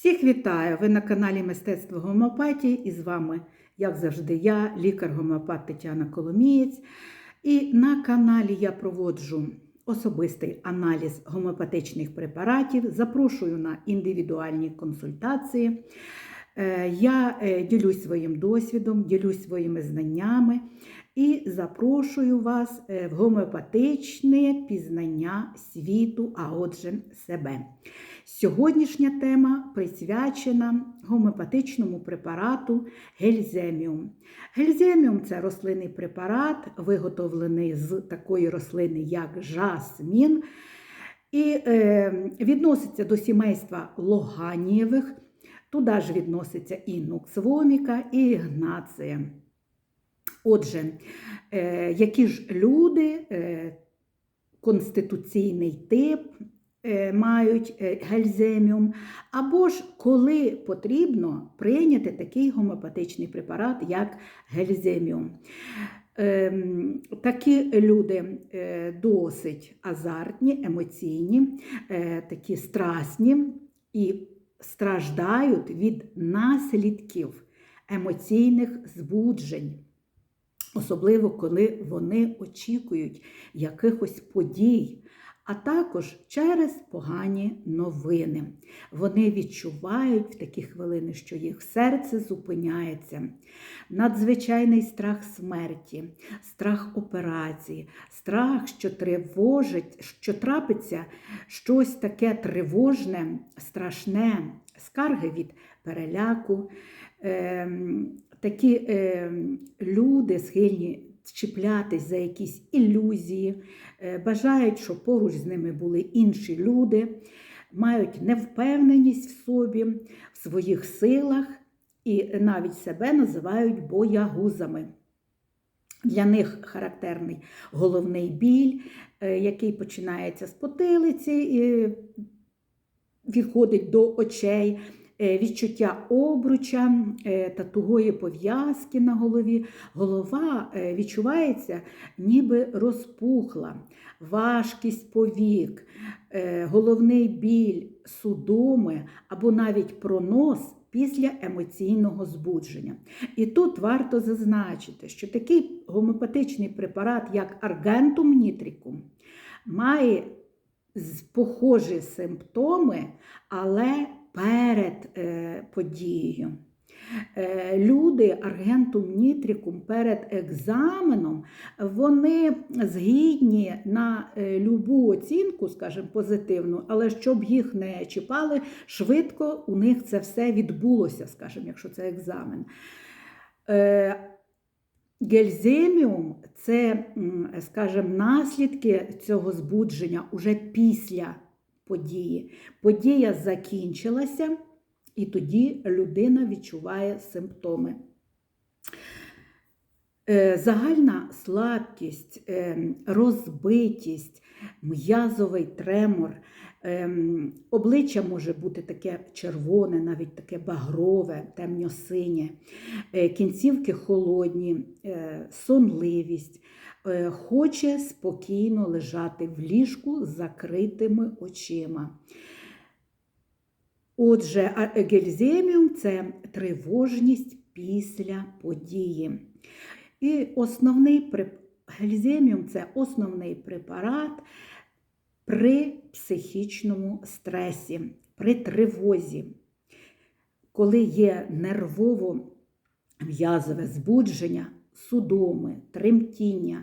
Всіх вітаю! Ви на каналі Мистецтво гомеопатії і з вами, як завжди, я, лікар-гомеопат Тетяна Коломієць. І на каналі я проводжу особистий аналіз гомеопатичних препаратів, запрошую на індивідуальні консультації. Е, Я е, ділюсь своїм досвідом, ділюсь своїми знаннями і запрошую вас е, в гомеопатичне пізнання світу, а отже, себе. Сьогоднішня тема присвячена гомеопатичному препарату гельземіум. Гельземіум це рослинний препарат, виготовлений з такої рослини, як жасмін, і е, відноситься до сімейства логанієвих. Туди ж відноситься і нуксвоміка, і ігнація. Отже, е, які ж люди, е, конституційний тип е, мають гельземіум, або ж коли потрібно прийняти такий гомеопатичний препарат, як гельземіум. Ем, Такі люди досить азартні, емоційні, такі страсні і страждають від наслідків емоційних збуджень, особливо коли вони очікують якихось подій, а також через погані новини. Вони відчувають в такі хвилини, що їх серце зупиняється. Надзвичайний страх смерті, страх операції, страх, що тривожить, що трапиться щось таке тривожне, страшне, скарги від переляку. Ем, Такі ем, люди схильні чіплятись за якісь ілюзії, е, бажають, щоб поруч з ними були інші люди, мають невпевненість в собі, в своїх силах і навіть себе називають боягузами. Для них характерний головний біль, е, який починається з потилиці і відходить до очей, е, відчуття обруча е, та тугої пов'язки на голові. Голова е, відчувається, ніби розпухла, важкість повік, е, головний біль, судоми або навіть пронос після емоційного збудження. І тут варто зазначити, що такий гомеопатичний препарат, як аргентум нітрикум, має похожі симптоми, але перед е, подією. Е, Люди аргентум нітрикум перед екзаменом вони згідні на е, любу оцінку, скажімо, позитивну, але щоб їх не чіпали, швидко у них це все відбулося, скажімо, якщо це екзамен. Гельземіум це, скажімо, наслідки цього збудження уже після події. Подія закінчилася, і тоді людина відчуває симптоми. Е, Загальна слабкість, е, розбитість, м'язовий тремор, ем, обличчя може бути таке червоне, навіть таке багрове, темно-синє, е, кінцівки холодні, е, сонливість, е, хоче спокійно лежати в ліжку з закритими очима. Отже, гельземіум це тривожність після події. І основний гельземіум це основний препарат при психічному стресі, при тривозі, коли є нервово-м'язове збудження, судоми, тремтіння,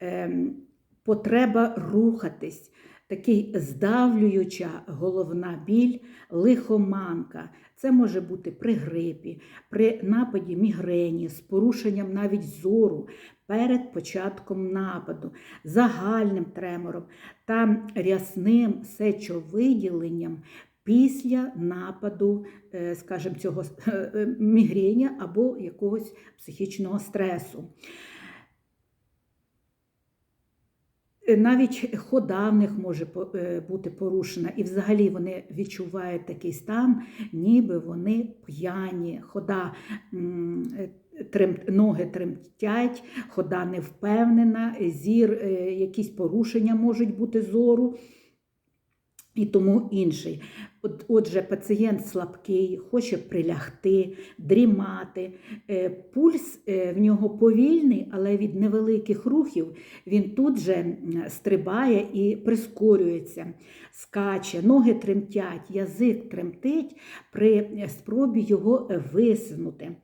ем, потреба рухатись, такий здавлююча головна біль, лихоманка. Це може бути при грипі, при нападі мігрені, з порушенням навіть зору перед початком нападу, загальним тремором та рясним сечовиділенням після нападу, е, скажімо, цього е, е, або якогось психічного стресу. Навіть хода в них може бути порушена, і взагалі вони відчувають такий стан, ніби вони п'яні, хода трем, ноги тремтять, хода невпевнена, зір, е, якісь порушення можуть бути зору. і тому інший. От, Отже, пацієнт слабкий, хоче прилягти, дрімати. Е, Пульс е, в нього повільний, але від невеликих рухів він тут же стрибає і прискорюється, скаче, ноги тремтять, язик тремтить при спробі його висунути.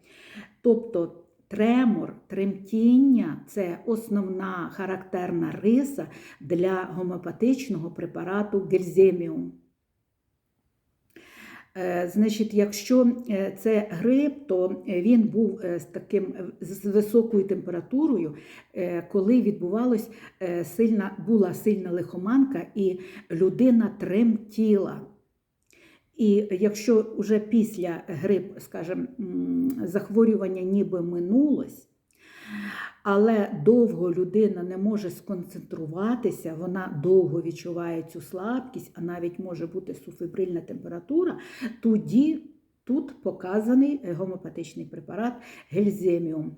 Тобто Тремор, тремтіння це основна характерна риса для гомеопатичного препарату гельземіум. Е, Значить, якщо е, це грип, то він був е, з таким з високою температурою, коли відбувалась сильна, була сильна лихоманка, і людина тремтіла. І якщо вже після грип, скажімо, захворювання ніби минулось, але довго людина не може сконцентруватися, вона довго відчуває цю слабкість, а навіть може бути суфібрильна температура, тоді тут показаний гомеопатичний препарат гельземіум.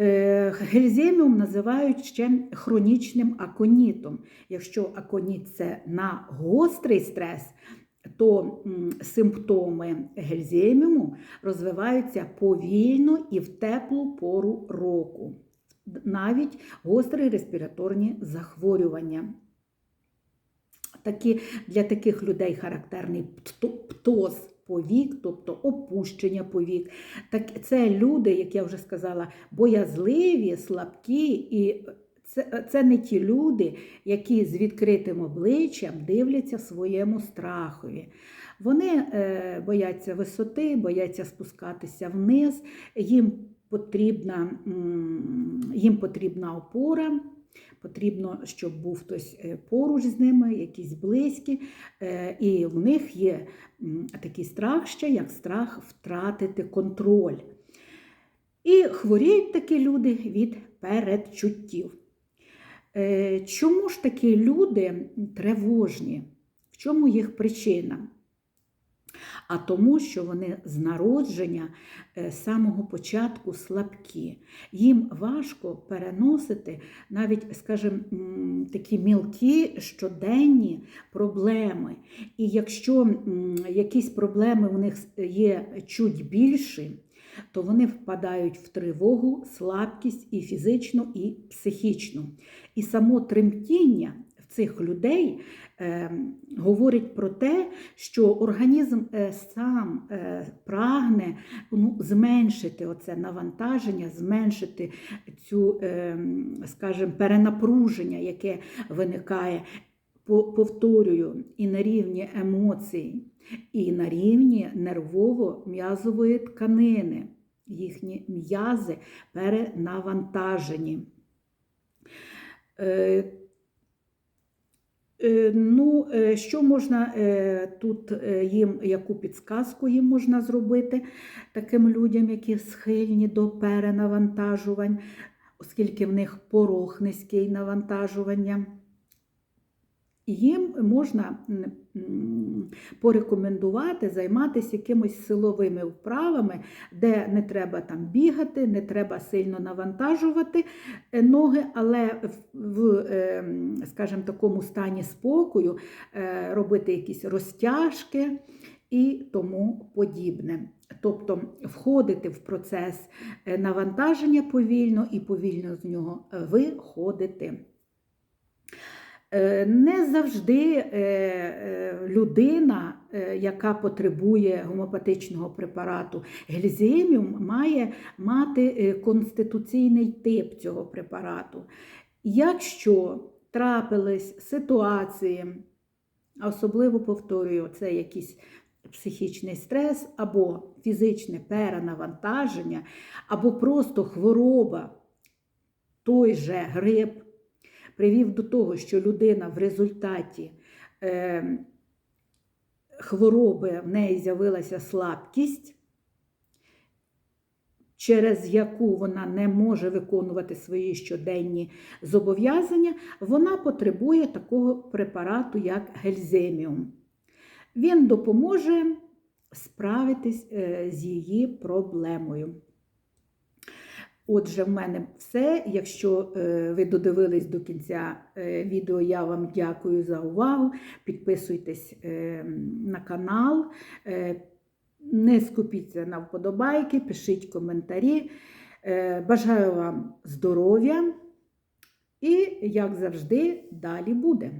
Е, Гельземіум називають ще хронічним аконітом. Якщо аконіт це на гострий стрес, то симптоми гельземіуму розвиваються повільно і в теплу пору року, навіть гострі респіраторні захворювання. Такі, для таких людей характерний птоз повік, тобто опущення повік. Так, це люди, як я вже сказала, боязливі, слабкі, і це, це не ті люди, які з відкритим обличчям дивляться своєму страхові. Вони е, бояться висоти, бояться спускатися вниз, їм потрібна, їм потрібна опора. Потрібно, щоб був хтось е, поруч з ними, якісь близькі, е, і в них є такий страх ще, як страх втратити контроль. І хворіють такі люди від передчуттів. Е, Чому ж такі люди тривожні? В чому їх причина? А тому, що вони з народження е, з самого початку слабкі. Їм важко переносити навіть, скажімо, такі мілкі щоденні проблеми. І якщо якісь проблеми у них є чуть більші, то вони впадають в тривогу, слабкість і фізичну, і психічну. І само тремтіння цих людей е, говорить про те, що організм е, сам е, прагне ну, зменшити оце навантаження, зменшити цю, скажімо, перенапруження, яке виникає. Повторюю, і на рівні емоцій, і на рівні нервово-м'язової тканини. Їхні м'язи перенавантажені. Е, Ну, е, що можна е, тут їм, яку підсказку їм можна зробити таким людям, які схильні до перенавантажувань, оскільки в них порог низький навантажування? Їм можна порекомендувати займатися якимись силовими вправами, де не треба там бігати, не треба сильно навантажувати е, ноги, але в, е, скажімо, такому стані спокою е, робити якісь розтяжки і тому подібне. Тобто входити в процес навантаження повільно і повільно з нього виходити. Е, Не завжди е, е, людина, яка потребує гомеопатичного препарату гельземіум, має мати конституційний тип цього препарату. Якщо трапились ситуації, особливо повторюю, це якийсь психічний стрес або фізичне перенавантаження, або просто хвороба, той же грип, привів до того, що людина в результаті е, хвороби в неї з'явилася слабкість, через яку вона не може виконувати свої щоденні зобов'язання, вона потребує такого препарату, як гельземіум. Він допоможе справитись е, з її проблемою. Отже, в мене все. Якщо е, ви додивились до кінця е, відео, я вам дякую за увагу. Підписуйтесь е, на канал, не скупіться на вподобайки, пишіть коментарі. Бажаю вам здоров'я і, як завжди, далі буде.